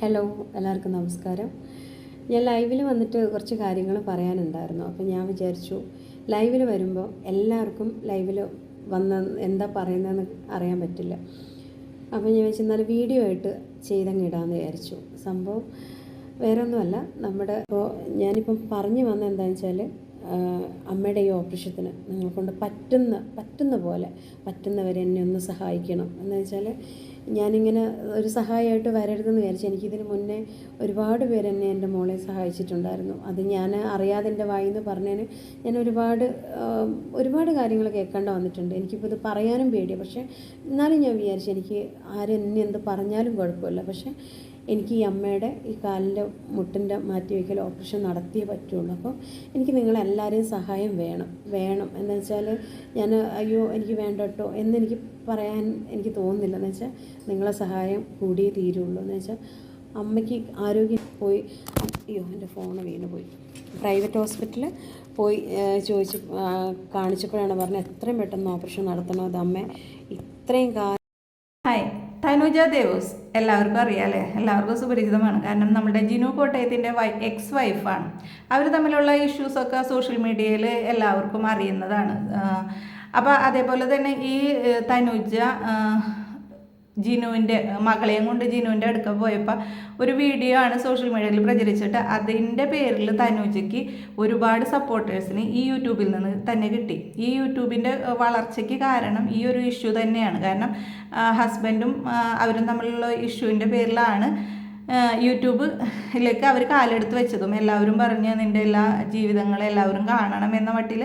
Hello എല്ലാവർക്കും നമസ്കാരം. ഞാൻ ലൈവിൽ വന്നിട്ട് കുറച്ച് കാര്യങ്ങൾ പറയാനുണ്ടായിരുന്നു. അപ്പോൾ ഞാൻ വിചാരിച്ചു ലൈവിൽ വരുമ്പോൾ എല്ലാവർക്കും ലൈവിൽ വന്ന എന്താ പറയുന്നതെന്ന് അറിയാൻ പറ്റില്ല. അപ്പോൾ ഞാൻ വെച്ചാൽ നല്ല വീഡിയോ ആയിട്ട് ചെയ്തങ്ങിടാമെന്ന് വിചാരിച്ചു. സംഭവം വേറെ ഒന്നുമല്ല നമ്മുടെ ഇപ്പോൾ ഞാനിപ്പം പറഞ്ഞു വന്ന എന്താണെന്ന് വെച്ചാൽ അമ്മയുടെ ഈ ഓപ്പറേഷത്തിന് നിങ്ങളെ കൊണ്ട് പറ്റുന്ന പറ്റുന്ന പോലെ പറ്റുന്നവരെ എന്നെ ഒന്ന് സഹായിക്കണം. എന്ന് വെച്ചാൽ ഞാനിങ്ങനെ ഒരു സഹായമായിട്ട് വരരുതെന്ന് വിചാരിച്ചു എനിക്കിതിന് മുന്നേ ഒരുപാട് പേര് എന്നെ എന്റെ മോളെ സഹായിച്ചിട്ടുണ്ടായിരുന്നു. അത് ഞാൻ അറിയാതെ എന്റെ വായിൽ നിന്ന് പറഞ്ഞതിന് ഞാൻ ഒരുപാട് ഒരുപാട് കാര്യങ്ങൾ കേൾക്കേണ്ട വന്നിട്ടുണ്ട്. എനിക്കിപ്പോൾ ഇത് പറയാനും പേടിയാണ് പക്ഷേ എന്നാലും ഞാൻ വിചാരിച്ചു എനിക്ക് ആരെന്നെ എന്ത് പറഞ്ഞാലും കുഴപ്പമില്ല. പക്ഷേ എനിക്ക് ഈ അമ്മയുടെ ഈ കാലിന്റെ മുട്ടിന്റെ മാറ്റിവെക്കൽ ഓപ്പറേഷൻ നടത്തിയേ പറ്റുള്ളൂ. അപ്പോൾ എനിക്ക് നിങ്ങളെല്ലാവരെയും സഹായം വേണം. വേണം. എന്ന് വെച്ചാൽ ഞാൻ അയ്യോ എനിക്ക് വേണ്ട കേട്ടോ എന്നെനിക്ക് പറയാൻ എനിക്ക് തോന്നുന്നില്ല. എന്ന് വെച്ചാൽ നിങ്ങളെ സഹായം കൂടിയേ തീരുള്ളൂ. എന്ന് വെച്ചാൽ അമ്മയ്ക്ക് ആരോഗ്യം പോയി. അയ്യോ എന്റെ ഫോൺ വീണ് പോയി പ്രൈവറ്റ് ഹോസ്പിറ്റലിൽ പോയി ചോദിച്ച് കാണിച്ചപ്പോഴാണ് പറഞ്ഞത് എത്രയും പെട്ടെന്ന് ഓപ്പറേഷൻ നടത്തണം. അത് അമ്മ ഇത്രയും കാലം തനുജ ദേവസ്. എല്ലാവർക്കും അറിയാലേ എല്ലാവർക്കും സുപരിചിതമാണ്. കാരണം നമ്മുടെ ജിനു കോട്ടയത്തിന്റെ വൈ എക്സ് വൈഫാണ് അവർ തമ്മിലുള്ള ഇഷ്യൂസൊക്കെ സോഷ്യൽ മീഡിയയിൽ എല്ലാവർക്കും അറിയുന്നതാണ്. അപ്പോൾ അതേപോലെ തന്നെ ഈ തനുജ ജിനുവിന്റെ മകളെയും കൊണ്ട് ജിനുവിന്റെ അടുക്ക പോയപ്പോൾ ഒരു വീഡിയോ ആണ് സോഷ്യൽ മീഡിയയിൽ പ്രചരിച്ചിട്ട്. അതിന്റെ പേരിൽ തനുജയ്ക്ക് ഒരുപാട് സപ്പോർട്ടേഴ്സിന് ഈ യൂട്യൂബിൽ നിന്ന് തന്നെ കിട്ടി. ഈ യൂട്യൂബിന്റെ വളർച്ചയ്ക്ക് കാരണം ഈ ഒരു ഇഷ്യൂ തന്നെയാണ്. കാരണം ഹസ്ബൻഡും അവരും തമ്മിലുള്ള ഇഷ്യൂവിന്റെ പേരിലാണ് യൂട്യൂബിലേക്ക് അവർ കാലെടുത്ത് വെച്ചതും. എല്ലാവരും പറഞ്ഞു നിന്റെ എല്ലാ ജീവിതങ്ങളും എല്ലാവരും കാണണം എന്ന മട്ടിൽ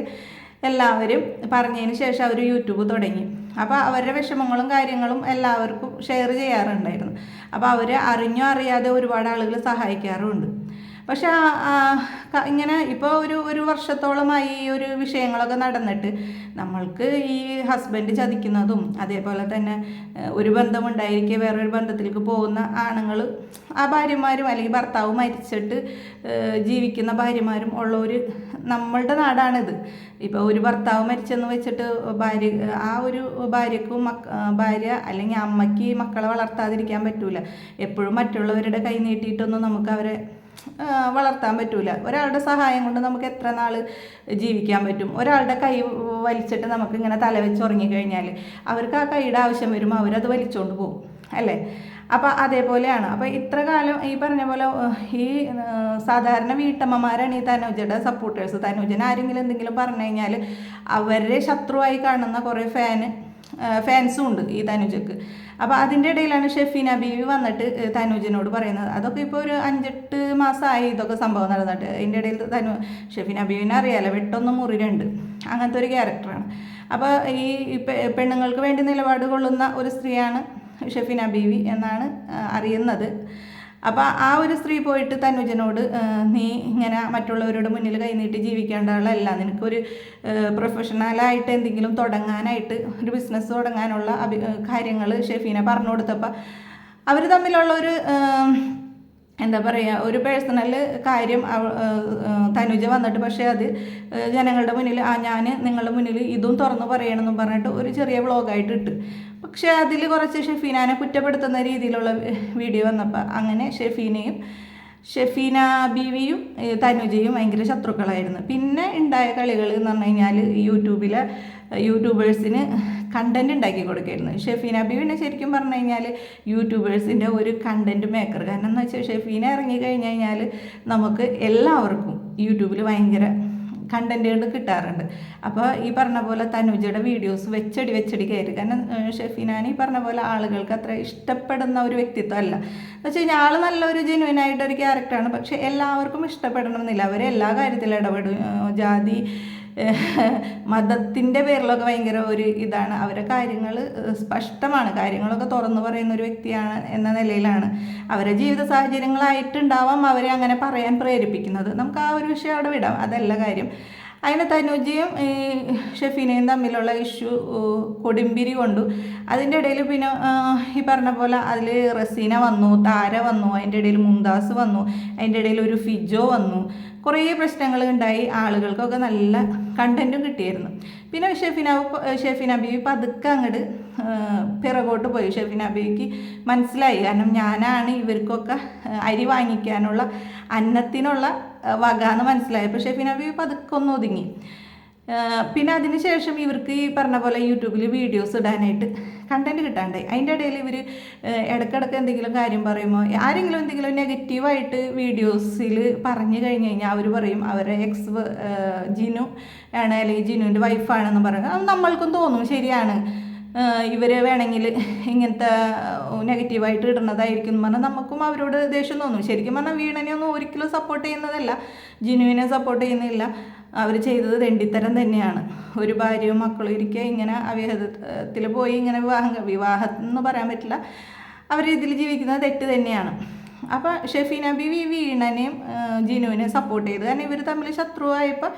എല്ലാവരും പറഞ്ഞതിന് ശേഷം അവർ യൂട്യൂബ് തുടങ്ങി. അപ്പോൾ അവരുടെ വിഷമങ്ങളും കാര്യങ്ങളും എല്ലാവർക്കും ഷെയർ ചെയ്യാറുണ്ടായിരുന്നു. അപ്പോൾ അവർ അറിഞ്ഞോ അറിയാതെ ഒരുപാട് ആളുകൾ സഹായിക്കാറുമുണ്ട്. പക്ഷെ ഇങ്ങനെ ഇപ്പോൾ ഒരു ഒരു വർഷത്തോളമായി ഈ ഒരു വിഷയങ്ങളൊക്കെ നടന്നിട്ട് നമ്മൾക്ക് ഈ ഹസ്ബൻഡ് ചതിക്കുന്നതും അതേപോലെ തന്നെ ഒരു ബന്ധമുണ്ടായിരിക്കെ വേറൊരു ബന്ധത്തിലേക്ക് പോകുന്ന ആണുങ്ങൾ ആ ഭാര്യമാരും അല്ലെങ്കിൽ ഭർത്താവ് മരിച്ചിട്ട് ജീവിക്കുന്ന ഭാര്യമാരും ഉള്ള ഒരു നമ്മളുടെ നാടാണിത്. ഇപ്പോൾ ഒരു ഭർത്താവ് മരിച്ചെന്ന് വെച്ചിട്ട് ഭാര്യ ആ ഒരു ഭാര്യക്കും ഭാര്യ അല്ലെങ്കിൽ അമ്മയ്ക്ക് മക്കളെ വളർത്താതിരിക്കാൻ പറ്റൂല. എപ്പോഴും മറ്റുള്ളവരുടെ കൈ നീട്ടിയിട്ടൊന്നും നമുക്ക് അവരെ വളർത്താൻ പറ്റൂല. ഒരാളുടെ സഹായം കൊണ്ട് നമുക്ക് എത്ര നാൾ ജീവിക്കാൻ പറ്റും? ഒരാളുടെ കൈ വലിച്ചിട്ട് നമുക്ക് ഇങ്ങനെ തല വെച്ച് ഉറങ്ങിക്കഴിഞ്ഞാൽ അവർക്ക് ആ കൈയുടെ ആവശ്യം വരുമ്പോൾ അവരത് വലിച്ചുകൊണ്ട് പോകും. അല്ലേ? അപ്പോൾ അതേപോലെയാണ്. അപ്പോൾ ഇത്ര കാലം ഈ പറഞ്ഞ പോലെ ഈ സാധാരണ വീട്ടമ്മമാരാണ് ഈ തനുജയുടെ സപ്പോർട്ടേഴ്സ് തനുജന് ആരെങ്കിലും എന്തെങ്കിലും പറഞ്ഞു കഴിഞ്ഞാൽ അവരെ ശത്രുവായി കാണുന്ന കുറേ ഫാന് ഫാൻസും ഉണ്ട് ഈ തനുജക്ക്. അപ്പോൾ അതിന്റെ ഇടയിലാണ് ഷെഫീന ബീവി വന്നിട്ട് തനുജിനോട് പറയുന്നത്. അതൊക്കെ ഇപ്പോൾ ഒരു അഞ്ചെട്ട് മാസമായി ഇതൊക്കെ സംഭവം നടന്നിട്ട്. അതിന്റെ ഇടയിൽ തനു ഷെഫീന ബീവിനെ അറിയാലോ വെട്ടൊന്ന് മുറിയുണ്ട് അങ്ങനത്തെ ഒരു ക്യാരക്ടറാണ്. അപ്പോൾ ഈ പെണ്ണുങ്ങൾക്ക് വേണ്ടി നിലപാട് കൊള്ളുന്ന ഒരു സ്ത്രീയാണ് ഷെഫീന ബീവി എന്നാണ് അറിയുന്നത്. അപ്പോൾ ആ ഒരു സ്ത്രീ പോയിട്ട് തനുജനോട് നീ ഇങ്ങനെ മറ്റുള്ളവരുടെ മുന്നിൽ കൈനീട്ടി ജീവിക്കേണ്ട ആളല്ല നിനക്കൊരു പ്രൊഫഷണലായിട്ട് എന്തെങ്കിലും തുടങ്ങാനായിട്ട് ഒരു ബിസിനസ് തുടങ്ങാനുള്ള അഭി കാര്യങ്ങൾ ഷെഫീനെ പറഞ്ഞു കൊടുത്തപ്പോൾ അവർ തമ്മിലുള്ള ഒരു എന്താ പറയുക ഒരു പേഴ്സണൽ കാര്യം തനുജ വന്നിട്ട്. പക്ഷേ അത് ജനങ്ങളുടെ മുന്നിൽ ആ ഞാൻ നിങ്ങളുടെ മുന്നിൽ ഇതും തുറന്നു പറയണമെന്നും പറഞ്ഞിട്ട് ഒരു ചെറിയ വ്ളോഗായിട്ട് ഇട്ട്. പക്ഷേ അതിൽ കുറച്ച് ഷെഫീനാനെ കുറ്റപ്പെടുത്തുന്ന രീതിയിലുള്ള വീഡിയോ വന്നപ്പോൾ അങ്ങനെ ഷെഫീനയും ഷെഫീന ബീവിയും തനുജയും ഭയങ്കര ശത്രുക്കളായിരുന്നു. പിന്നെ ഉണ്ടായ കളികൾ എന്ന് പറഞ്ഞു കഴിഞ്ഞാൽ യൂട്യൂബിലെ യൂട്യൂബേഴ്സിന് കണ്ടന്റ് ഉണ്ടാക്കി കൊടുക്കായിരുന്നു. ഷെഫീന ബീവിനെ ശരിക്കും പറഞ്ഞു കഴിഞ്ഞാൽ യൂട്യൂബേഴ്സിന്റെ ഒരു കണ്ടന്റ് മേക്കർ കാരണം എന്ന് വെച്ചാൽ ഷെഫീന ഇറങ്ങി കഴിഞ്ഞ് കഴിഞ്ഞാൽ നമുക്ക് എല്ലാവർക്കും യൂട്യൂബിൽ ഭയങ്കര കണ്ടന്റുകൾ കിട്ടാറുണ്ട്. അപ്പോൾ ഈ പറഞ്ഞ പോലെ തനുജയുടെ വീഡിയോസ് വെച്ചടി വെച്ചടി കയറി. കാരണം ഷെഫിനാൻ ഈ പറഞ്ഞ പോലെ ആളുകൾക്ക് അത്ര ഇഷ്ടപ്പെടുന്ന ഒരു വ്യക്തിത്വം അല്ല. എന്ന് വെച്ച് കഴിഞ്ഞാൽ ആൾ നല്ലൊരു ജെന്യുവൻ ആയിട്ടൊരു ക്യാരക്ടറാണ് പക്ഷേ എല്ലാവർക്കും ഇഷ്ടപ്പെടണമെന്നില്ല. അവർ എല്ലാ കാര്യത്തിലും ഇടപെടും. ജാതി മതത്തിന്റെ പേരിലൊക്കെ ഭയങ്കര ഒരു ഇതാണ്. അവരെ കാര്യങ്ങൾ സ്പഷ്ടമാണ്. കാര്യങ്ങളൊക്കെ തുറന്നു പറയുന്ന ഒരു വ്യക്തിയാണ് എന്ന നിലയിലാണ്. അവരെ ജീവിത സാഹചര്യങ്ങളായിട്ടുണ്ടാവാം അവരെ അങ്ങനെ പറയാൻ പ്രേരിപ്പിക്കുന്നത്. നമുക്ക് ആ ഒരു വിഷയം അവിടെ വിടാം. അതല്ല കാര്യം. അതിന് തനുജയും ഷെഫീനയും തമ്മിലുള്ള ഇഷ്യൂ കൊടുമ്പിരി കൊണ്ടു. അതിന്റെ ഇടയിൽ പിന്നെ ഈ പറഞ്ഞ പോലെ അതിൽ റസീന വന്നു താര വന്നു അതിന്റെ ഇടയിൽ മുംതാസ് വന്നു അതിന്റെ ഇടയിൽ ഒരു ഫിജോ വന്നു. കുറേ പ്രശ്നങ്ങൾ ഉണ്ടായി ആളുകൾക്കൊക്കെ നല്ല കണ്ടന്റും കിട്ടിയായിരുന്നു പിന്നെ ഷെഫിന ഷെഫിന ബീവി പതുക്കെ അങ്ങോട്ട് പിറകോട്ട് പോയി. ഷെഫിന ബീവിക്ക് മനസ്സിലായി. കാരണം ഞാനാണ് ഇവർക്കൊക്കെ അരി വാങ്ങിക്കാനുള്ള അന്നത്തിനുള്ള വക എന്ന് മനസ്സിലായി. പക്ഷേ പിന്നെ അവർ പതുക്കെ ഒന്ന് ഒതുങ്ങി. പിന്നെ അതിന് ശേഷം ഇവർക്ക് ഈ പറഞ്ഞ പോലെ യൂട്യൂബിൽ വീഡിയോസ് ഇടാനായിട്ട് കണ്ടന്റ് കിട്ടാണ്ടായി അതിന്റെ ഇടയിൽ ഇവർ ഇടയ്ക്കിടയ്ക്ക് എന്തെങ്കിലും കാര്യം പറയുമ്പോൾ ആരെങ്കിലും എന്തെങ്കിലും നെഗറ്റീവായിട്ട് വീഡിയോസിൽ പറഞ്ഞു കഴിഞ്ഞ് കഴിഞ്ഞാൽ അവർ പറയും അവരെ എക്സ് ജിനു ആണ് അല്ലെങ്കിൽ ജിനുവിന്റെ വൈഫാണെന്ന് പറയുന്നത് അത് നമ്മൾക്കും തോന്നും ശരിയാണ്. ഇവർ വേണമെങ്കിൽ ഇങ്ങനത്തെ നെഗറ്റീവായിട്ട് ഇടുന്നതായിരിക്കും എന്ന് പറഞ്ഞാൽ നമുക്കും അവരോട് ദേഷ്യം തോന്നും. ശരിക്കും പറഞ്ഞാൽ വീണനെ ഒന്നും ഒരിക്കലും സപ്പോർട്ട് ചെയ്യുന്നതല്ല. ജിനുവിനെ സപ്പോർട്ട് ചെയ്യുന്നില്ല. അവർ ചെയ്തത് രണ്ടിത്തരം തന്നെയാണ്. ഒരു ഭാര്യയും മക്കളും ഇരിക്കുക ഇങ്ങനെ അവിഹിതത്തിൽ പോയി ഇങ്ങനെ വിവാഹം വിവാഹം എന്ന് പറയാൻ പറ്റില്ല. അവർ ഇതിൽ ജീവിക്കുന്നത് തെറ്റ് തന്നെയാണ്. അപ്പോൾ ഷെഫീന ബിവി വീണനെയും ജിനുവിനെ സപ്പോർട്ട് ചെയ്തു. കാരണം ഇവർ തമ്മിൽ ശത്രുവായപ്പോൾ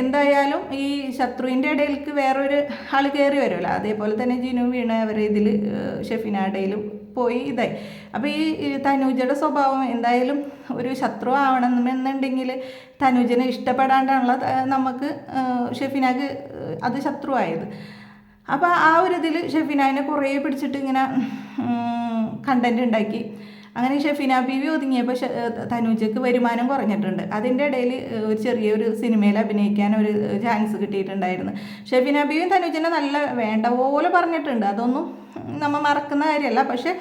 എന്തായാലും ഈ ശത്രുവിന്റെ ഇടയിലേക്ക് വേറൊരു ആൾ കയറി വരുമല്ലോ അതേപോലെ തന്നെ ജിനു വീണ അവർ ഇതിൽ ഷെഫിനാടയിലും പോയി ഇതായി. അപ്പോൾ ഈ തനൂജയുടെ സ്വഭാവം എന്തായാലും ഒരു ശത്രു ആവണമെന്നുണ്ടെങ്കിൽ തനൂജനെ ഇഷ്ടപ്പെടാണ്ടാണല്ലോ നമുക്ക് ഷെഫിനാക്ക് അത് ശത്രുവായത്. അപ്പോൾ ആ ഒരു ഇതിൽ ഷെഫിനാനെ കുറേ പിടിച്ചിട്ട് ഇങ്ങനെ കണ്ടന്റ് ഉണ്ടാക്കി. അങ്ങനെ ഷെഫീന ബി വി ഒതുങ്ങിയപ്പോൾ തനുജക്ക് വരുമാനം കുറഞ്ഞിട്ടുണ്ട്. അതിന്റെ ഇടയിൽ ഒരു ചെറിയൊരു സിനിമയിൽ അഭിനയിക്കാൻ ഒരു ചാൻസ് കിട്ടിയിട്ടുണ്ടായിരുന്നു. ഷെഫീന ബീവിയും തനുജിനെ നല്ല വേണ്ട പോലെ പറഞ്ഞിട്ടുണ്ട്. അതൊന്നും നമ്മൾ മറക്കുന്ന കാര്യമല്ല പക്ഷേ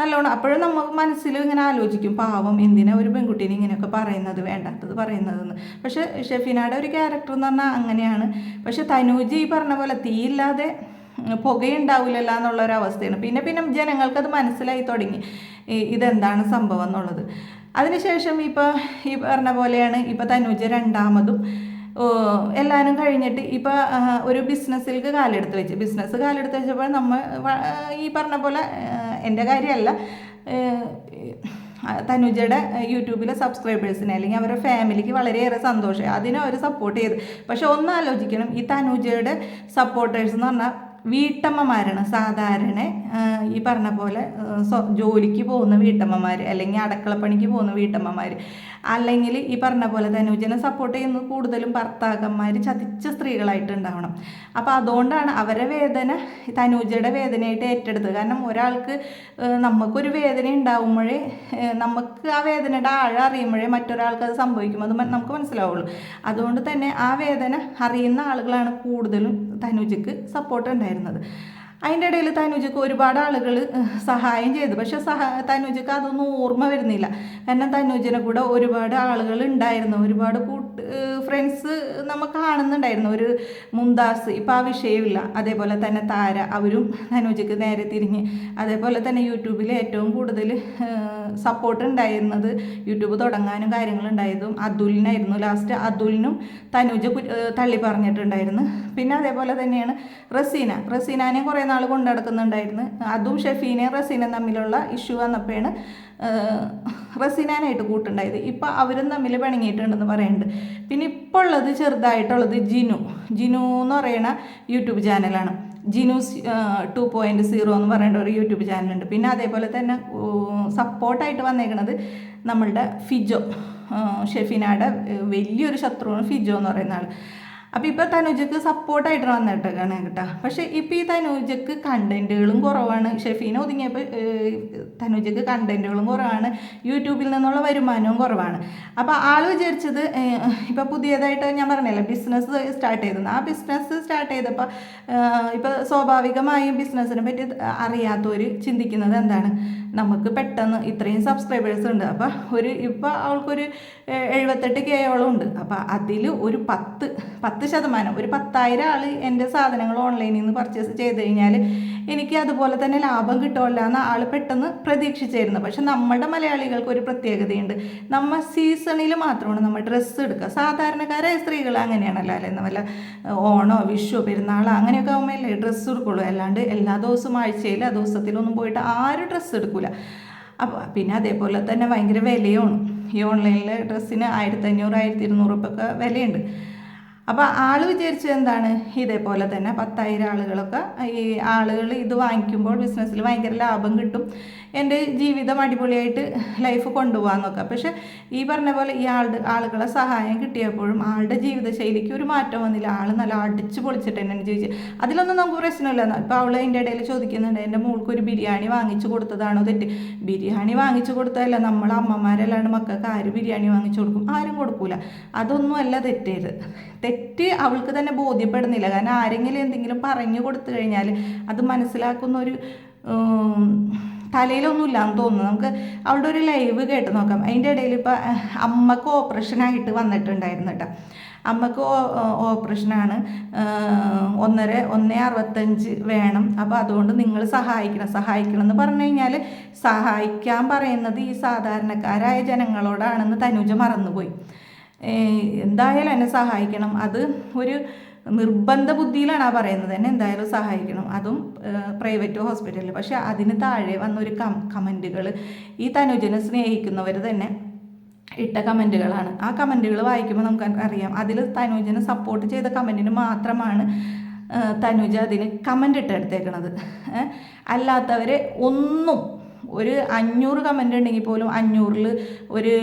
നല്ലോണം അപ്പോഴും നമുക്ക് മനസ്സിൽ ഇങ്ങനെ ആലോചിക്കും. പാവം എന്തിനാ ഒരു പെൺകുട്ടീനെ ഇങ്ങനെയൊക്കെ പറയുന്നത് വേണ്ടാത്തത് പറയുന്നതെന്ന്. പക്ഷേ ഷെഫീനയുടെ ഒരു ക്യാരക്ടർ എന്ന് പറഞ്ഞാൽ അങ്ങനെയാണ്. പക്ഷേ തനൂജ് ഈ പറഞ്ഞ പോലെ തീയില്ലാതെ പുകയുണ്ടാവില്ലല്ലോ എന്നുള്ളൊരവസ്ഥയാണ്. പിന്നെ പിന്നെ ജനങ്ങൾക്കത് മനസ്സിലായി തുടങ്ങി. ഇതെന്താണ് സംഭവം എന്നുള്ളത്. അതിനുശേഷം ഇപ്പോൾ ഈ പറഞ്ഞ പോലെയാണ് ഇപ്പോൾ തനുജ രണ്ടാമതും. എല്ലാവരും കഴിഞ്ഞിട്ട് ഇപ്പോൾ ഒരു ബിസിനസ്സിലേക്ക് കാലെടുത്ത് വെച്ച്. ബിസിനസ് കാലെടുത്ത് വെച്ചപ്പോൾ നമ്മൾ ഈ പറഞ്ഞ പോലെ എന്റെ കാര്യമല്ല തനുജയുടെ യൂട്യൂബിലെ സബ്സ്ക്രൈബേഴ്സിനെ അല്ലെങ്കിൽ അവരുടെ ഫാമിലിക്ക് വളരെയേറെ സന്തോഷമായി. അതിനെ അവർ സപ്പോർട്ട് ചെയ്ത്. പക്ഷെ ഒന്ന് ആലോചിക്കണം ഈ തനുജയുടെ സപ്പോർട്ടേഴ്സ് എന്ന് പറഞ്ഞാൽ വീട്ടമ്മമാരാണ് സാധാരണ ഈ പറഞ്ഞ പോലെ ജോലിക്ക് പോകുന്ന വീട്ടമ്മമാർ അല്ലെങ്കിൽ അടുക്കളപ്പണിക്ക് പോകുന്ന വീട്ടമ്മമാർ അല്ലെങ്കിൽ ഈ പറഞ്ഞ പോലെ തനുജനെ സപ്പോർട്ട് ചെയ്യുന്നത് കൂടുതലും ഭർത്താക്കന്മാർ ചതിച്ച സ്ത്രീകളായിട്ടുണ്ടാവണം. അപ്പോൾ അതുകൊണ്ടാണ് അവരെ വേദന തനൂജയുടെ വേദനയായിട്ട് ഏറ്റെടുത്തത്. കാരണം ഒരാൾക്ക് നമുക്കൊരു വേദന ഉണ്ടാവുമ്പോഴേ നമുക്ക് ആ വേദനയുടെ ആഴം അറിയുമ്പോഴേ മറ്റൊരാൾക്ക് അത് സംഭവിക്കുമ്പോൾ അത് നമുക്ക് മനസ്സിലാവുള്ളൂ. അതുകൊണ്ട് തന്നെ ആ വേദന അറിയുന്ന ആളുകളാണ് കൂടുതലും തനുജയ്ക്ക് സപ്പോർട്ട് ഉണ്ടായിരുന്നത്. അതിന്റെ ഇടയിൽ തനുജക്ക് ഒരുപാട് ആളുകൾ സഹായം ചെയ്തു. പക്ഷെ സഹ തനുജക്ക് അതൊന്നും ഓർമ്മ വരുന്നില്ല. കാരണം തനുജിനെ കൂടെ ഒരുപാട് ആളുകൾ ഉണ്ടായിരുന്നു. ഒരുപാട് കൂട്ട് ഫ്രണ്ട്സ് നമ്മൾ കാണുന്നുണ്ടായിരുന്നു. ഒരു മുന്താസ് ഇപ്പം ആ വിഷയമില്ല. അതേപോലെ തന്നെ താര അവരും തനുജക്ക് നേരെ തിരിഞ്ഞ്. അതേപോലെ തന്നെ യൂട്യൂബിൽ ഏറ്റവും കൂടുതൽ സപ്പോർട്ട് ഉണ്ടായിരുന്നത് യൂട്യൂബ് തുടങ്ങാനും കാര്യങ്ങളുണ്ടായതും അതുലിനായിരുന്നു. ലാസ്റ്റ് അതുലിനും തനുജ തള്ളി പറഞ്ഞിട്ടുണ്ടായിരുന്നു. പിന്നെ അതേപോലെ തന്നെയാണ് റസീന. റസീനാനെ കുറേ നാൾ കൊണ്ടു നടക്കുന്നുണ്ടായിരുന്നു അതും ഷെഫീനയും റസീനയും തമ്മിലുള്ള ഇഷ്യൂ വന്നപ്പോഴാണ് റസീനാനായിട്ട് കൂട്ടുണ്ടായത്. ഇപ്പം അവരും തമ്മിൽ പിണങ്ങിയിട്ടുണ്ടെന്ന് പറയുന്നുണ്ട് പിന്നെ ഇപ്പോൾ ഉള്ളത് ചെറുതായിട്ടുള്ളത് ജിനു. ജിനു എന്ന് പറയുന്ന യൂട്യൂബ് ചാനലാണ്. ജിനൂസ് ടു പോയിന്റ് സീറോ എന്ന് പറയേണ്ട ഒരു യൂട്യൂബ് ചാനലുണ്ട്. പിന്നെ അതേപോലെ തന്നെ സപ്പോർട്ടായിട്ട് വന്നേക്കുന്നത് നമ്മളുടെ ഫിജോ. ഷെഫിനയുടെ വലിയൊരു ശത്രുവാണ് ഫിജോ എന്ന് പറയുന്ന ആൾ അപ്പോൾ ഇപ്പോൾ തനുജക്ക് സപ്പോർട്ടായിട്ട് വന്നിട്ടേക്കാണ് കേട്ടോ. പക്ഷേ ഇപ്പോൾ ഈ തനുജക്ക് കണ്ടന്റുകളും കുറവാണ്. ഷെഫീന ഒതുങ്ങിയപ്പോൾ തനുജക്ക് കണ്ടന്റുകളും കുറവാണ്. യൂട്യൂബിൽ നിന്നുള്ള വരുമാനവും കുറവാണ്. അപ്പോൾ ആൾ വിചാരിച്ചത് ഇപ്പോൾ പുതിയതായിട്ട് ഞാൻ പറഞ്ഞല്ലോ ബിസിനസ് സ്റ്റാർട്ട് ചെയ്തത് ആ ബിസിനസ് സ്റ്റാർട്ട് ചെയ്തപ്പോൾ ഇപ്പോൾ സ്വാഭാവികമായും ബിസിനസ്സിനെ പറ്റി അറിയാത്തവർ ചിന്തിക്കുന്നത് എന്താണ്? നമുക്ക് പെട്ടെന്ന് ഇത്രയും സബ്സ്ക്രൈബേഴ്സ് ഉണ്ട്. അപ്പോൾ ഒരു ഇപ്പോൾ അവൾക്കൊരു എഴുപത്തെട്ട് കേയോളം ഉണ്ട്. അപ്പോൾ അതിൽ ഒരു പത്ത് പത്ത് ശതമാനം. ഒരു പത്തായിരം ആൾ എന്റെ സാധനങ്ങൾ ഓൺലൈനിൽ നിന്ന് പർച്ചേസ് ചെയ്ത് കഴിഞ്ഞാൽ എനിക്ക് അതുപോലെ തന്നെ ലാഭം കിട്ടുമല്ല എന്ന് ആൾ പെട്ടെന്ന് പ്രതീക്ഷിച്ചായിരുന്നു പക്ഷെ നമ്മുടെ മലയാളികൾക്ക് ഒരു പ്രത്യേകതയുണ്ട്. നമ്മൾ സീസണിൽ മാത്രമാണ് നമ്മൾ ഡ്രസ്സ് എടുക്കുക. സാധാരണക്കാരായ സ്ത്രീകൾ അങ്ങനെയാണല്ലോ. അല്ലേ വല്ല ഓണോ വിഷു പെരുന്നാളോ അങ്ങനെയൊക്കെ ആകുമ്പോൾ അല്ലേ ഡ്രസ്സ് എടുക്കുള്ളൂ. അല്ലാണ്ട് എല്ലാ ദിവസവും ആഴ്ചയിൽ ആ ദിവസത്തിലൊന്നും പോയിട്ട് ആരും ഡ്രസ്സ് എടുക്കില്ല അപ്പോൾ പിന്നെ അതേപോലെ തന്നെ ഭയങ്കര വിലയുമാണ്. ഈ ഓൺലൈനിലെ ഡ്രസ്സിന് ആയിരത്തി അഞ്ഞൂറ് ആയിരത്തി ഇരുന്നൂറ് ഒക്കെ വിലയുണ്ട്. അപ്പോൾ ആൾ വിചാരിച്ചത് എന്താണ്? ഇതേപോലെ തന്നെ പത്തായിരം ആളുകളൊക്കെ ഈ ആളുകൾ ഇത് വാങ്ങിക്കുമ്പോൾ ബിസിനസ്സിൽ ഭയങ്കര ലാഭം കിട്ടും. എന്റെ ജീവിതം അടിപൊളിയായിട്ട് ലൈഫ് കൊണ്ടുപോകാൻ നോക്കാം പക്ഷെ ഈ പറഞ്ഞ പോലെ ഈ ആളുടെ ആളുകളെ സഹായം കിട്ടിയപ്പോഴും ആളുടെ ജീവിതശൈലിക്ക് ഒരു മാറ്റം വന്നില്ല. ആൾ നല്ല അടിച്ചു പൊളിച്ചിട്ട് തന്നെ ചോദിച്ചു അതിലൊന്നും നമുക്ക് പ്രശ്നമില്ല. ഇപ്പോൾ അവൾ അതിന്റെ ഇടയിൽ ചോദിക്കുന്നുണ്ട് എന്റെ മോൾക്ക് ഒരു ബിരിയാണി വാങ്ങിച്ചു കൊടുത്തതാണോ? തെറ്റ്. ബിരിയാണി വാങ്ങിച്ചു കൊടുത്തതല്ല നമ്മൾ അമ്മമാരല്ലാണ്ട് മക്കൾക്ക് ആര് ബിരിയാണി വാങ്ങിച്ചു കൊടുക്കും? ആരും കൊടുക്കൂല. അതൊന്നുമല്ല തെറ്റേത്. തെറ്റ് അവൾക്ക് തന്നെ ബോധ്യപ്പെടുന്നില്ല. കാരണം ആരെങ്കിലും എന്തെങ്കിലും പറഞ്ഞു കൊടുത്തു കഴിഞ്ഞാൽ അത് മനസ്സിലാക്കുന്ന ഒരു ഉം, തലയിലൊന്നുമില്ല എന്ന് തോന്നുന്നു. നമുക്ക് അവളുടെ ഒരു ലൈവ് കേട്ട് നോക്കാം. അതിന്റെ ഇടയിൽ ഇപ്പോൾ അമ്മയ്ക്ക് ഓപ്പറേഷനായിട്ട് വന്നിട്ടുണ്ടായിരുന്നു കേട്ടോ. അമ്മയ്ക്ക് ഓപ്പറേഷനാണ് ഒന്നര ഒന്നേ അറുപത്തഞ്ച് വേണം. അപ്പോൾ അതുകൊണ്ട് നിങ്ങൾ സഹായിക്കണം. സഹായിക്കണം എന്ന് പറഞ്ഞു കഴിഞ്ഞാൽ സഹായിക്കാൻ പറയുന്നത് ഈ സാധാരണക്കാരായ ജനങ്ങളോടാണെന്ന് തനുജ മറന്നുപോയി. എന്തായാലും എന്നെ സഹായിക്കണം. അത് ഒരു നിർബന്ധ ബുദ്ധിയിലാണ് ആ പറയുന്നത്. എന്നെ എന്തായാലും സഹായിക്കണം. അതും പ്രൈവറ്റ് ഹോസ്പിറ്റലിൽ പക്ഷേ അതിന് താഴെ വന്ന ഒരു കം കമന്റുകൾ ഈ തനുജനെ സ്നേഹിക്കുന്നവർ തന്നെ ഇട്ട കമന്റുകളാണ്. ആ കമന്റുകൾ വായിക്കുമ്പോൾ നമുക്ക് അറിയാം. അതിൽ തനുജനെ സപ്പോർട്ട് ചെയ്ത കമന്റിന് മാത്രമാണ് തനുജ അതിന് കമന്റ് ഇട്ടെടുത്തേക്കണത് അല്ലാത്തവരെ ഒന്നും ഒരു അഞ്ഞൂറ് കമന്റ് ഉണ്ടെങ്കിൽ പോലും അഞ്ഞൂറിൽ ഒരു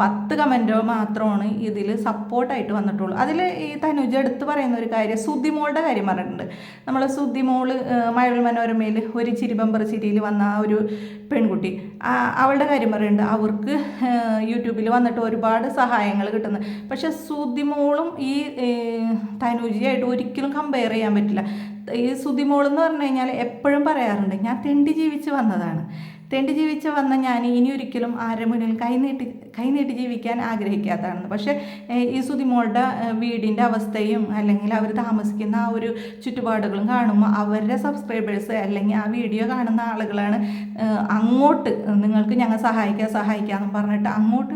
പത്ത് കമന്റോ മാത്രമാണ് ഇതിൽ സപ്പോർട്ടായിട്ട് വന്നിട്ടുള്ളൂ. അതിൽ ഈ തനുജ എടുത്ത് പറയുന്ന ഒരു കാര്യം സുതിമോളുടെ കാര്യം പറഞ്ഞിട്ടുണ്ട്. നമ്മൾ സുതിമോൾ മഴവിൽ മനോരമയിൽ ഒരു ചിരിബമ്പർ ചിരിയിൽ വന്ന ആ ഒരു പെൺകുട്ടി. അവളുടെ കാര്യം പറയുന്നുണ്ട് അവർക്ക് യൂട്യൂബിൽ വന്നിട്ട് ഒരുപാട് സഹായങ്ങൾ കിട്ടുന്നത് പക്ഷേ സുതിമോളും ഈ തനുജിയായിട്ട് ഒരിക്കലും കമ്പയർ ചെയ്യാൻ പറ്റില്ല. ഈ സുദിമോൾ എന്ന് പറഞ്ഞു കഴിഞ്ഞാൽ എപ്പോഴും പറയാറുണ്ട് ഞാൻ തെണ്ടി ജീവിച്ച് വന്നതാണ്. തെണ്ടി ജീവിച്ച് വന്ന ഞാൻ ഇനി ഒരിക്കലും ആരുടെ മുന്നിൽ കൈനീട്ടി കൈനീട്ടി ജീവിക്കാൻ ആഗ്രഹിക്കാത്തതാണ് പക്ഷേ ഈ സുതിമോളുടെ വീടിന്റെ അവസ്ഥയും അല്ലെങ്കിൽ അവർ താമസിക്കുന്ന ആ ഒരു ചുറ്റുപാടുകളും കാണുമ്പോൾ അവരുടെ സബ്സ്ക്രൈബേഴ്സ് അല്ലെങ്കിൽ ആ വീഡിയോ കാണുന്ന ആളുകളാണ് അങ്ങോട്ട് നിങ്ങൾക്ക് ഞങ്ങൾ സഹായിക്കാം സഹായിക്കാമെന്ന് പറഞ്ഞിട്ട് അങ്ങോട്ട്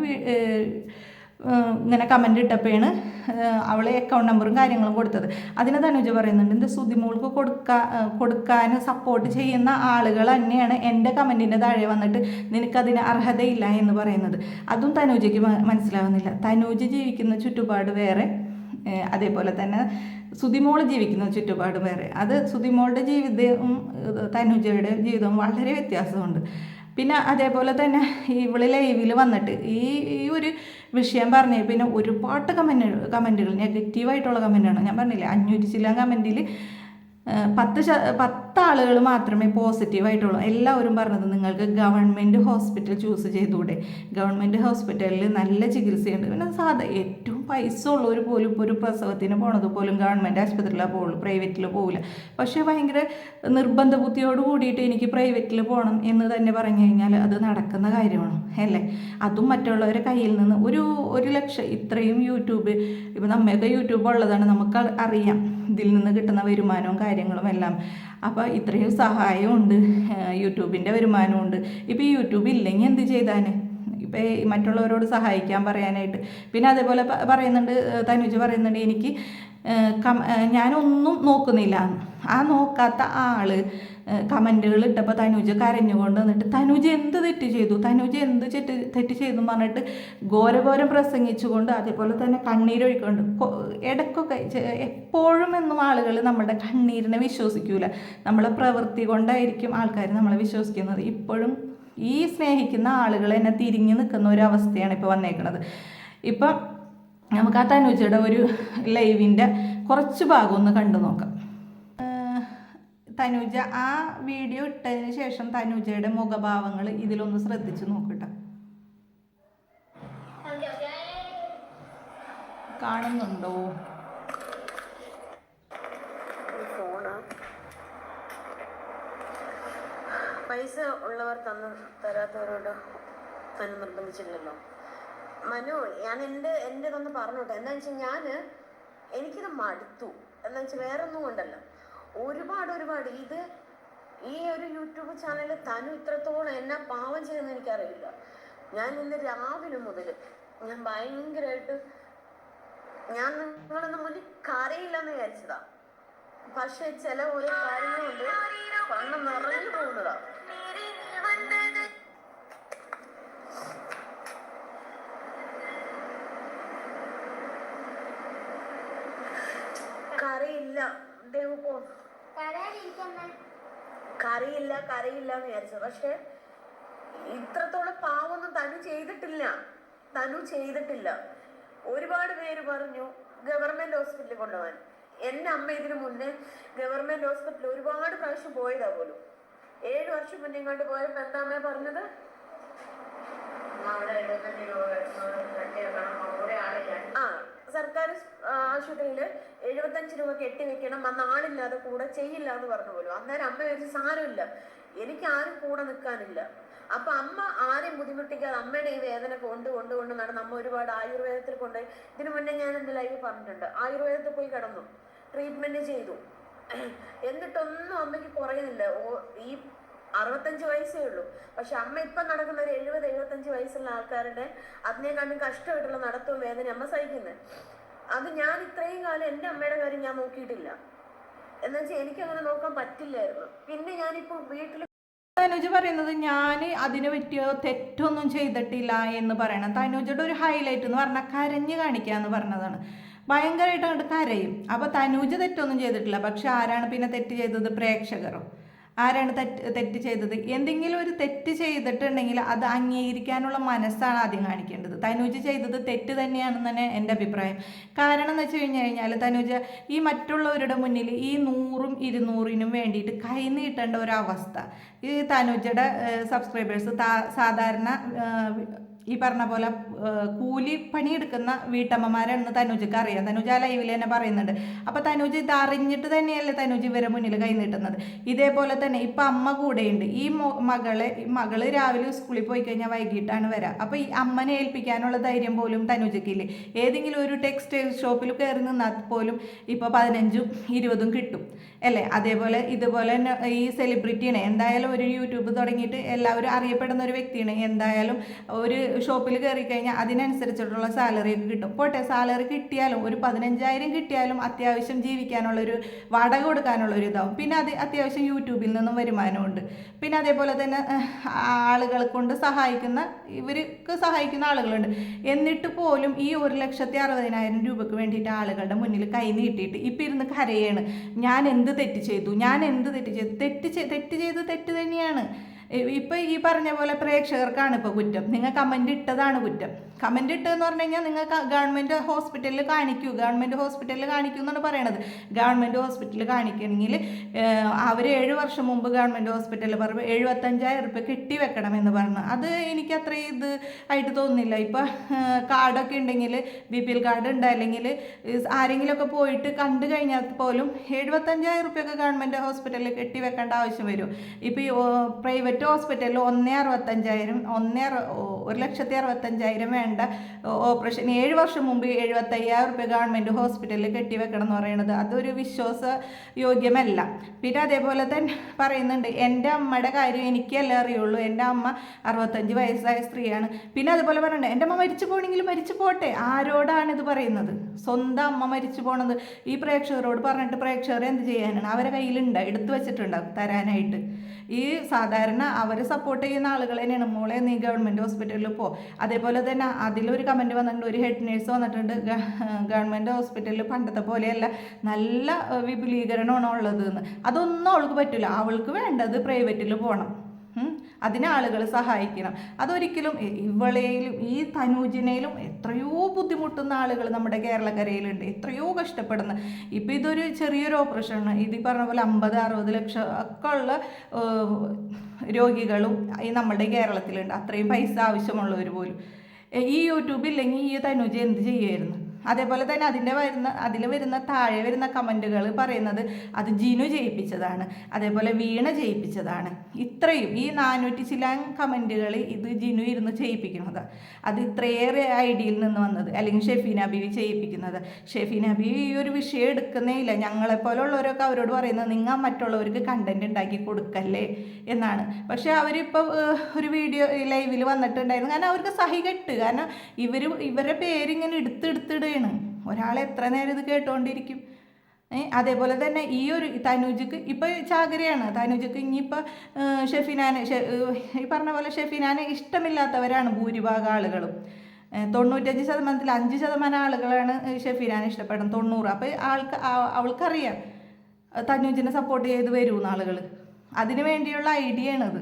ഇങ്ങനെ കമന്റ് ഇട്ടപ്പോഴാണ് അവൾ അക്കൗണ്ട് നമ്പറും കാര്യങ്ങളും കൊടുത്തത്. അതിന് തനുജ പറയുന്നുണ്ട് എന്താ സുതിമോൾക്ക് കൊടുക്കാ ഏഹ്, കൊടുക്കാൻ സപ്പോർട്ട് ചെയ്യുന്ന ആളുകൾ തന്നെയാണ് എന്റെ കമന്റിന്റെ താഴെ വന്നിട്ട് നിനക്കതിന് അർഹതയില്ല എന്ന് പറയുന്നത്. അതും തനൂജയ്ക്ക് മനസ്സിലാവുന്നില്ല. തനൂജ് ജീവിക്കുന്ന ചുറ്റുപാട് വേറെ അതേപോലെ തന്നെ സുതിമോൾ ജീവിക്കുന്ന ചുറ്റുപാട് വേറെ. അത് സുതിമോളുടെ ജീവിതവും തനുജയുടെ ജീവിതവും വളരെ വ്യത്യാസമുണ്ട്. പിന്നെ അതേപോലെ തന്നെ ഇവൾ ലൈവിൽ വന്നിട്ട് ഈ ഈ ഒരു വിഷയം പറഞ്ഞ പിന്നെ ഒരുപാട് കമന്റ് കമന്റുകൾ നെഗറ്റീവായിട്ടുള്ള കമന്റാണ് ഞാൻ പറഞ്ഞില്ലേ അഞ്ഞൂറ്റി ചില കമന്റിൽ പത്ത് ശ പത്ത് ആളുകൾ മാത്രമേ പോസിറ്റീവായിട്ടുള്ളൂ എല്ലാവരും പറഞ്ഞത് നിങ്ങൾക്ക് ഗവൺമെന്റ് ഹോസ്പിറ്റൽ ചൂസ് ചെയ്തുകൂടെ? ഗവൺമെന്റ് ഹോസ്പിറ്റലിൽ നല്ല ചികിത്സയുണ്ട്. പിന്നെ സാധാ ഏറ്റവും പൈസ ഉള്ളവർ പോലും ഇപ്പോൾ ഒരു പ്രസവത്തിന് പോണത് പോലും ഗവൺമെന്റ് ആശുപത്രിയിലാണ് പോകുള്ളൂ പ്രൈവറ്റിൽ പോകില്ല പക്ഷേ ഭയങ്കര നിർബന്ധ ബുദ്ധിയോട് കൂടിയിട്ട് എനിക്ക് പ്രൈവറ്റിൽ പോകണം എന്ന് തന്നെ പറഞ്ഞു കഴിഞ്ഞാൽ അത് നടക്കുന്ന കാര്യമാണ് അല്ലേ? അതും മറ്റുള്ളവരുടെ കയ്യിൽ നിന്ന് ഒരു ഒരു ലക്ഷം ഇത്രയും യൂട്യൂബ് ഇപ്പം നമ്മയൊക്കെ യൂട്യൂബ് ഉള്ളതാണ് നമുക്ക് അറിയാം. ഇതിൽ നിന്ന് കിട്ടുന്ന വരുമാനവും കാര്യങ്ങളും എല്ലാം. അപ്പോൾ ഇത്രയും സഹായമുണ്ട് യൂട്യൂബിന്റെ വരുമാനമുണ്ട് ഇപ്പോൾ ഈ യൂട്യൂബ് ഇല്ലെങ്കിൽ എന്ത് ചെയ്താന്? ഇപ്പം മറ്റുള്ളവരോട് സഹായിക്കാൻ പറയാനായിട്ട്. പിന്നെ അതേപോലെ പറയുന്നുണ്ട് തനുജ് പറയുന്നുണ്ട് എനിക്ക് കം- ഞാനൊന്നും നോക്കുന്നില്ല. ആ നോക്കാത്ത ആൾ കമന്റുകൾ ഇട്ടപ്പോൾ തനുജ് കരഞ്ഞുകൊണ്ട് വന്നിട്ട് തനുജ് എന്ത് തെറ്റ് ചെയ്തു? തനുജ് എന്ത് തെറ്റ് തെറ്റ് ചെയ്തു? പറഞ്ഞിട്ട് ഘോരഘോരം പ്രസംഗിച്ചുകൊണ്ട് അതേപോലെ തന്നെ കണ്ണീരൊഴിക്കൊണ്ട് ഇടയ്ക്കൊക്കെ എപ്പോഴും എന്നും ആളുകൾ നമ്മുടെ കണ്ണീരിനെ വിശ്വസിക്കൂല. നമ്മളെ പ്രവൃത്തി കൊണ്ടായിരിക്കും ആൾക്കാർ നമ്മളെ വിശ്വസിക്കുന്നത്. ഇപ്പോഴും ഈ സ്നേഹിക്കുന്ന ആളുകൾ എന്നെ തിരിഞ്ഞു നിൽക്കുന്ന ഒരു അവസ്ഥയാണ് ഇപ്പോൾ വന്നേക്കുന്നത് ഇപ്പം നമുക്ക് ആ തനുജയുടെ ഒരു ലൈവിന്റെ കുറച്ച് ഭാഗം ഒന്ന് കണ്ടു നോക്കാം. തനുജ ആ വീഡിയോ ഇട്ടതിന് ശേഷം തനുജയുടെ മുഖഭാവങ്ങൾ ഇതിലൊന്ന് ശ്രദ്ധിച്ചു നോക്കട്ടെ. കാണുന്നുണ്ടോ? പൈസ ഉള്ളവർ തന്നു തരാത്തവരോട് തന്നെ നിർബന്ധിച്ചില്ലല്ലോ. മനു ഞാൻ എന്റെ എന്റെ ഇതൊന്ന് പറഞ്ഞോട്ടെ എന്താ വെച്ചാൽ ഞാൻ എനിക്കിത് മടുത്തു. എന്താ വെച്ചാൽ വേറെ ഒന്നും കൊണ്ടല്ല. ഒരുപാട് ഒരുപാട് ഇത് ഈ ഒരു യൂട്യൂബ് ചാനലിൽ തനു ഇത്രത്തോളം എന്നെ പാവം ചെയ്യുമെന്ന് എനിക്കറിയില്ല. ഞാൻ ഇന്ന് രാവിലെ മുതൽ ഞാൻ ഭയങ്കരമായിട്ട് ഞാൻ നിങ്ങളൊന്നും മുന്നിൽ കരയില്ലെന്ന് വിചാരിച്ചതാ. പക്ഷെ ചില ഓരോ കാര്യങ്ങളുണ്ട് കണ്ണ് നിറഞ്ഞു പോകുന്നതാ കറിയില്ല. പോ. കറിയില്ല കറിയില്ല എന്ന് വിചാരിച്ചു. പക്ഷെ ഇത്രത്തോളം പാവൊന്നും തനു ചെയ്തിട്ടില്ല. തനു ചെയ്തിട്ടില്ല. ഒരുപാട് പേര് പറഞ്ഞു ഗവൺമെന്റ് ഹോസ്പിറ്റലിൽ കൊണ്ടുപോകാൻ. എന്റെ അമ്മ ഇതിനു മുന്നേ ഗവൺമെന്റ് ഹോസ്പിറ്റലിൽ ഒരുപാട് പ്രാവശ്യം പോയതാ പോലും. ഏഴ് വർഷം മുന്നേ ഇങ്ങോട്ട് പോയപ്പോ എന്താ അമ്മ പറഞ്ഞത്? ആ സർക്കാർ ആശുപത്രിയിൽ എഴുപത്തഞ്ച് രൂപ കെട്ടി വെക്കണം അന്ന് ആളില്ലാതെ കൂടെ ചെയ്യില്ല എന്ന് പറഞ്ഞു പോലും. അന്നേരം അമ്മ വിചാരിച്ചു സാരമില്ല. എനിക്ക് ആരും കൂടെ നിൽക്കാനില്ല അപ്പൊ അമ്മ ആരെയും ബുദ്ധിമുട്ടിക്കാതെ അമ്മയുടെ ഈ വേദന കൊണ്ട് കൊണ്ട് കൊണ്ട് നടന്ന് അമ്മ ഒരുപാട് ആയുർവേദത്തിൽ കൊണ്ടുപോയി. ഇതിനു മുന്നേ ഞാൻ എന്റെ ലൈവ് പറഞ്ഞിട്ടുണ്ട്. ആയുർവേദത്തിൽ പോയി കിടന്നു. ട്രീറ്റ്മെന്റ് ചെയ്തു. എന്നിട്ടൊന്നും അമ്മയ്ക്ക് കുറയുന്നില്ല. ഓ ഈ അറുപത്തഞ്ച് വയസ്സേ ഉള്ളൂ. പക്ഷെ അമ്മ ഇപ്പം നടക്കുന്ന ഒരു എഴുപത് എഴുപത്തഞ്ച് വയസ്സുള്ള ആൾക്കാരുടെ അതിനേക്കാളും കഷ്ടമായിട്ടുള്ള നടത്തവും വേദന അമ്മ സഹിക്കുന്നത് അത് ഞാൻ ഇത്രയും കാലം എന്റെ അമ്മയുടെ കാര്യം ഞാൻ നോക്കിയിട്ടില്ല. എന്നുവെച്ചാൽ എനിക്ക് അങ്ങനെ നോക്കാൻ പറ്റില്ലായിരുന്നു. പിന്നെ ഞാനിപ്പോൾ വീട്ടിൽ തനുജ് പറയുന്നത് ഞാൻ അതിന് പറ്റിയ തെറ്റൊന്നും ചെയ്തിട്ടില്ല എന്ന് പറയണം. തനുജയുടെ ഒരു ഹൈലൈറ്റ് എന്ന് പറഞ്ഞാൽ കരഞ്ഞു കാണിക്കുക എന്ന് പറഞ്ഞതാണ്. ഭയങ്കരമായിട്ട് അങ്ങോട്ട് കരയും. അപ്പോൾ തനൂജ് തെറ്റൊന്നും ചെയ്തിട്ടില്ല. പക്ഷെ ആരാണ് പിന്നെ തെറ്റ് ചെയ്തത്? പ്രേക്ഷകരോ. ആരാണ് തെറ്റ് തെറ്റ് ചെയ്തത്? എന്തെങ്കിലും ഒരു തെറ്റ് ചെയ്തിട്ടുണ്ടെങ്കിൽ അത് അംഗീകരിക്കാനുള്ള മനസ്സാണ് ആദ്യം കാണിക്കേണ്ടത്. തനൂജ് ചെയ്തത് തെറ്റ് തന്നെയാണെന്ന് തന്നെ എന്റെ അഭിപ്രായം. കാരണം എന്ന് വെച്ച് കഴിഞ്ഞ് കഴിഞ്ഞാൽ തനുജ ഈ മറ്റുള്ളവരുടെ മുന്നിൽ ഈ നൂറും ഇരുന്നൂറിനും വേണ്ടിയിട്ട് കൈ നീട്ടേണ്ട ഒരു അവസ്ഥ. ഈ തനുജയുടെ സബ്സ്ക്രൈബേഴ്സ് സാധാരണ ഈ പറഞ്ഞ പോലെ കൂലി പണിയെടുക്കുന്ന വീട്ടമ്മമാരാണെന്ന് തനുജക്ക് അറിയാം. തനുജ ആ ലൈവിൽ തന്നെ പറയുന്നുണ്ട്. അപ്പോൾ തനുജ് ഇത് അറിഞ്ഞിട്ട് തന്നെയല്ലേ തനുജ് ഇവരെ മുന്നിൽ കൈ നീട്ടുന്നത്? ഇതേപോലെ തന്നെ ഇപ്പം അമ്മ കൂടെയുണ്ട്. ഈ മകളെ മകൾ രാവിലെ സ്കൂളിൽ പോയി കഴിഞ്ഞാൽ വൈകിട്ടാണ് വരാം. അപ്പോൾ ഈ അമ്മനെ ഏൽപ്പിക്കാനുള്ള ധൈര്യം പോലും തനുജക്കില്ലേ? ഏതെങ്കിലും ഒരു ടെക്സ്റ്റൈൽ ഷോപ്പിൽ കയറി നിന്നാൽ പോലും ഇപ്പോൾ പതിനഞ്ചും ഇരുപതും കിട്ടും. അല്ലേ? അതേപോലെ ഇതുപോലെ തന്നെ ഈ സെലിബ്രിറ്റിയാണ് എന്തായാലും ഒരു യൂട്യൂബ് തുടങ്ങിയിട്ട് എല്ലാവരും അറിയപ്പെടുന്ന ഒരു വ്യക്തിയാണ്. എന്തായാലും ഒരു ഷോപ്പിൽ കയറി കഴിഞ്ഞാൽ അതിനനുസരിച്ചിട്ടുള്ള സാലറി കിട്ടും. പോട്ടെ സാലറി കിട്ടിയാലും ഒരു പതിനഞ്ചായിരം കിട്ടിയാലും അത്യാവശ്യം ജീവിക്കാനുള്ള ഒരു വാടക കൊടുക്കാനുള്ള ഒരു ഇതാവും. പിന്നെ അത് അത്യാവശ്യം യൂട്യൂബിൽ നിന്നും വരുമാനമുണ്ട്. പിന്നെ അതേപോലെ തന്നെ ആളുകളെ കൊണ്ട് സഹായിക്കുന്ന ഇവർക്ക് സഹായിക്കുന്ന ആളുകളുണ്ട്. എന്നിട്ട് പോലും ഈ ഒരു ലക്ഷത്തി അറുപതിനായിരം രൂപയ്ക്ക് വേണ്ടിയിട്ട് ആളുകളുടെ മുന്നിൽ കൈ നീട്ടിയിട്ട് ഇപ്പം ഇരുന്ന് കരയാണ്. ഞാൻ എന്ത് തെറ്റ് ചെയ്തു? ഞാൻ എന്ത് തെറ്റ് ചെയ്തു? തെറ്റ് തെറ്റ് ചെയ്ത് തെറ്റ് തന്നെയാണ്. ഇപ്പം ഈ പറഞ്ഞ പോലെ പ്രേക്ഷകർക്കാണ് ഇപ്പോൾ കുറ്റം. നിങ്ങൾ കമന്റ് ഇട്ടതാണ് കുറ്റം. കമന്റ് ഇട്ടതെന്ന് പറഞ്ഞു കഴിഞ്ഞാൽ നിങ്ങൾ ഗവൺമെന്റ് ഹോസ്പിറ്റലിൽ കാണിക്കൂ. ഗവൺമെന്റ് ഹോസ്പിറ്റലിൽ കാണിക്കൂ എന്നാണ് പറയണത്. ഗവൺമെന്റ് ഹോസ്പിറ്റലിൽ കാണിക്കണമെങ്കിൽ അവർ ഏഴ് വർഷം മുമ്പ് ഗവൺമെന്റ് ഹോസ്പിറ്റലിൽ പറയുമ്പോൾ എഴുപത്തഞ്ചായിരം റുപ്യ കെട്ടി വെക്കണം എന്ന് പറഞ്ഞു. അത് എനിക്ക് അത്ര ഇത് ആയിട്ട് തോന്നുന്നില്ല. ഇപ്പം കാർഡൊക്കെ ഉണ്ടെങ്കിൽ ബി പി എൽ കാർഡ് ഉണ്ട് അല്ലെങ്കിൽ ആരെങ്കിലുമൊക്കെ പോയിട്ട് കണ്ടു കഴിഞ്ഞാൽ പോലും എഴുപത്തഞ്ചായിരം റുപ്യൊക്കെ ഗവൺമെന്റ് ഹോസ്പിറ്റലിൽ കെട്ടി വെക്കേണ്ട ആവശ്യം വരും. ഇപ്പോൾ ഈ പ്രൈവറ്റ് ഹോസ്പിറ്റലിൽ ഒന്നേ അറുപത്തഞ്ചായിരം ഒന്നേ ഒരു ലക്ഷത്തി അറുപത്തഞ്ചായിരം വേണ്ട. ഓപ്പറേഷൻ ഏഴ് വർഷം മുമ്പ് എഴുപത്തയ്യായിരം റുപ്യ ഗവൺമെന്റ് ഹോസ്പിറ്റലിൽ കെട്ടിവെക്കണം എന്ന് പറയുന്നത് അതൊരു വിശ്വാസ യോഗ്യമല്ല. പിന്നെ അതേപോലെ തന്നെ പറയുന്നുണ്ട് എന്റെ അമ്മയുടെ കാര്യം എനിക്കല്ലേ അറിയുള്ളൂ. എന്റെ അമ്മ അറുപത്തഞ്ച് വയസ്സായ സ്ത്രീയാണ്. പിന്നെ അതുപോലെ പറയുന്നുണ്ട് എന്റെ അമ്മ മരിച്ചു പോകണമെങ്കിൽ മരിച്ചു പോട്ടെ. ആരോടാണ് ഇത് പറയുന്നത്? സ്വന്തം അമ്മ മരിച്ചു പോണത്. ഈ പ്രേക്ഷകരോട് പറഞ്ഞിട്ട് പ്രേക്ഷകർ എന്ത് ചെയ്യാനാണ്? അവരെ കയ്യിലുണ്ട് എടുത്തു വെച്ചിട്ടുണ്ടാവും തരാനായിട്ട്. ഈ സാധാരണ അവരെ സപ്പോർട്ട് ചെയ്യുന്ന ആളുകളെ തന്നെയാണ്. മോളെ നീ ഗവൺമെന്റ് ഹോസ്പിറ്റലിൽ പോ. അതേപോലെ തന്നെ അതിലൊരു കമന്റ് വന്നിട്ടുണ്ട്. ഒരു ഹെഡ് നേഴ്സ് വന്നിട്ടുണ്ട്. ഗവൺമെന്റ് ഹോസ്പിറ്റലിൽ പണ്ടത്തെ പോലെയല്ല. നല്ല വിപുലീകരണമാണ് ഉള്ളതെന്ന്. അതൊന്നും അവൾക്ക് പറ്റില്ല അവൾക്ക് വേണ്ടത് പ്രൈവറ്റിൽ പോകണം. അതിന് ആളുകൾ സഹായിക്കണം. അതൊരിക്കലും ഇവളെയിലും ഈ തനൂജിനയിലും എത്രയോ ബുദ്ധിമുട്ടുന്ന ആളുകൾ നമ്മുടെ കേരളക്കരയിലുണ്ട്. എത്രയോ കഷ്ടപ്പെടുന്ന. ഇപ്പം ഇതൊരു ചെറിയൊരു ഓപ്പറേഷനാണ്. ഇത് പറഞ്ഞ പോലെ അമ്പത് അറുപത് ലക്ഷം ഒക്കെ ഉള്ള രോഗികളും ഈ നമ്മുടെ കേരളത്തിലുണ്ട്. അത്രയും പൈസ ആവശ്യമുള്ളവർ പോലും. ഈ യൂട്യൂബ് ഇല്ലെങ്കിൽ ഈ തനുജ എന്ത് ചെയ്യുമായിരുന്നു അതേപോലെ തന്നെ അതിന്റെ വരുന്ന അതിൽ വരുന്ന താഴെ വരുന്ന കമന്റുകൾ പറയുന്നത് അത് ജിനു ജയിപ്പിച്ചതാണ്. അതേപോലെ വീണ ജയിപ്പിച്ചതാണ്. ഇത്രയും ഈ നാനൂറ്റി ചില കമന്റുകൾ ഇത് ജിനു ഇരുന്ന് ചെയ്യിപ്പിക്കുന്നത്. അത് ഇത്രയേറെ ഐഡിയയിൽ നിന്ന് വന്നത്. അല്ലെങ്കിൽ ഷെഫീന ബീവി ചെയ്യിപ്പിക്കുന്നത്. ഷെഫീന ബീവി ഈ ഒരു വിഷയം എടുക്കുന്നേ ഇല്ല ഞങ്ങളെപ്പോലുള്ളവരൊക്കെ അവരോട് പറയുന്നത് നിങ്ങൾ മറ്റുള്ളവർക്ക് കണ്ടന്റ് ഉണ്ടാക്കി കൊടുക്കല്ലേ എന്നാണ്. പക്ഷേ അവരിപ്പോൾ ഒരു വീഡിയോ ലൈവിൽ വന്നിട്ടുണ്ടായിരുന്നു. കാരണം അവർക്ക് സഹികെട്ട്. കാരണം ഇവർ ഇവരുടെ പേരിങ്ങനെ എടുത്തെടുത്തിടുകയാണ് ഒരാളെ എത്ര നേരം ഇത് കേട്ടുകൊണ്ടിരിക്കും അതേപോലെ തന്നെ ഈ ഒരു തനുജക്ക് ഇപ്പോൾ ചാകരയാണ്. തനുജക്ക് ഇനിയിപ്പോൾ ഷെഫിനാനെ ഈ പറഞ്ഞ പോലെ ഷെഫിനാനെ ഇഷ്ടമില്ലാത്തവരാണ് ഭൂരിഭാഗം ആളുകളും. തൊണ്ണൂറ്റഞ്ച് ശതമാനത്തിൽ അഞ്ച് ശതമാനം ആളുകളാണ് ഷെഫിനാനെ ഇഷ്ടപ്പെടുന്നത്. തൊണ്ണൂറ്. അപ്പോൾ ആൾക്ക് അവൾക്കറിയാം തനുജിനെ സപ്പോർട്ട് ചെയ്ത് വരും ആളുകൾ അതിന് വേണ്ടിയുള്ള ഐഡിയ ആണത്.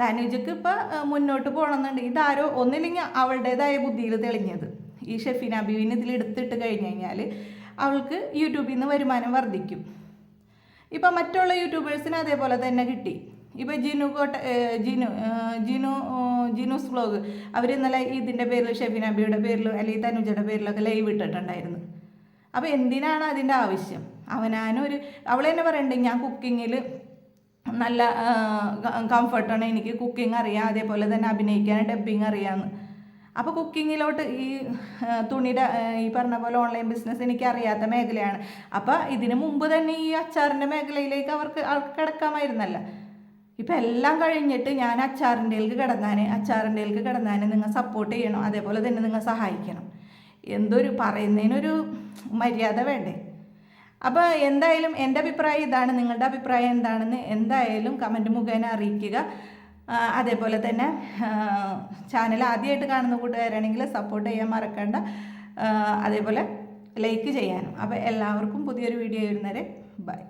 തനുജക്ക് ഇപ്പം മുന്നോട്ട് പോകണമെന്നുണ്ടെങ്കിൽ ഇതാരോ ഒന്നില്ലെങ്കിൽ അവളുടേതായ ബുദ്ധിയിൽ തെളിഞ്ഞത്. ഈ ഷെഫീന ബീവിനെ ഇതിൽ എടുത്തിട്ട് കഴിഞ്ഞ് കഴിഞ്ഞാൽ അവൾക്ക് യൂട്യൂബിൽ നിന്ന് വരുമാനം വർദ്ധിക്കും. ഇപ്പം മറ്റുള്ള യൂട്യൂബേഴ്സിന് അതേപോലെ തന്നെ കിട്ടി. ഇപ്പം ജിനു കോട്ട ജിനു ജിനു ജിനുസ് വ്ലോഗ് അവർ ഇന്നലെ ഇതിന്റെ പേരിൽ ഷെഫിൻ അബിയുടെ പേരിലും അല്ലെങ്കിൽ തനുജയുടെ പേരിലൊക്കെ ലൈവ് ഇട്ടിട്ടുണ്ടായിരുന്നു. അപ്പോൾ എന്തിനാണ് അതിന്റെ ആവശ്യം? അവനാനൊരു അവൾ തന്നെ പറയണ്ടേ ഞാൻ കുക്കിങ്ങിൽ നല്ല കംഫർട്ടാണ് എനിക്ക് കുക്കിംഗ് അറിയാം. അതേപോലെ തന്നെ അഭിനയിക്കാൻ ഡബ്ബിങ് അറിയാമെന്ന് അപ്പോൾ കുക്കിങ്ങിലോട്ട് ഈ തുണിയുടെ ഈ പറഞ്ഞ പോലെ ഓൺലൈൻ ബിസിനസ് എനിക്ക് അറിയാത്ത മേഖലയാണ്. അപ്പോൾ ഇതിനു മുമ്പ് തന്നെ ഈ അച്ചാറിന്റെ മേഖലയിലേക്ക് അവർക്ക് കിടക്കാമായിരുന്നല്ല. ഇപ്പം എല്ലാം കഴിഞ്ഞിട്ട് ഞാൻ അച്ചാറിന്റെയിലേക്ക് കിടന്നാൻ അച്ചാറിന്റെയിലേക്ക് കിടന്നാൻ നിങ്ങൾ സപ്പോർട്ട് ചെയ്യണം അതേപോലെ തന്നെ നിങ്ങൾ സഹായിക്കണം. എന്തൊരു പറയുന്നതിനൊരു മര്യാദ വേണ്ടേ? അപ്പോൾ എന്തായാലും എന്റെ അഭിപ്രായം ഇതാണ് നിങ്ങളുടെ അഭിപ്രായം എന്താണെന്ന് എന്തായാലും കമന്റ് മുഖേന അറിയിക്കുക. അതേപോലെ തന്നെ ചാനൽ ആദ്യമായിട്ട് കാണുന്ന കൂട്ടുകാരാണെങ്കിൽ സപ്പോർട്ട് ചെയ്യാൻ മറക്കണ്ട. അതേപോലെ ലൈക്ക് ചെയ്യാനും. അപ്പോൾ എല്ലാവർക്കും പുതിയൊരു വീഡിയോ വരുന്നവരെ ബൈ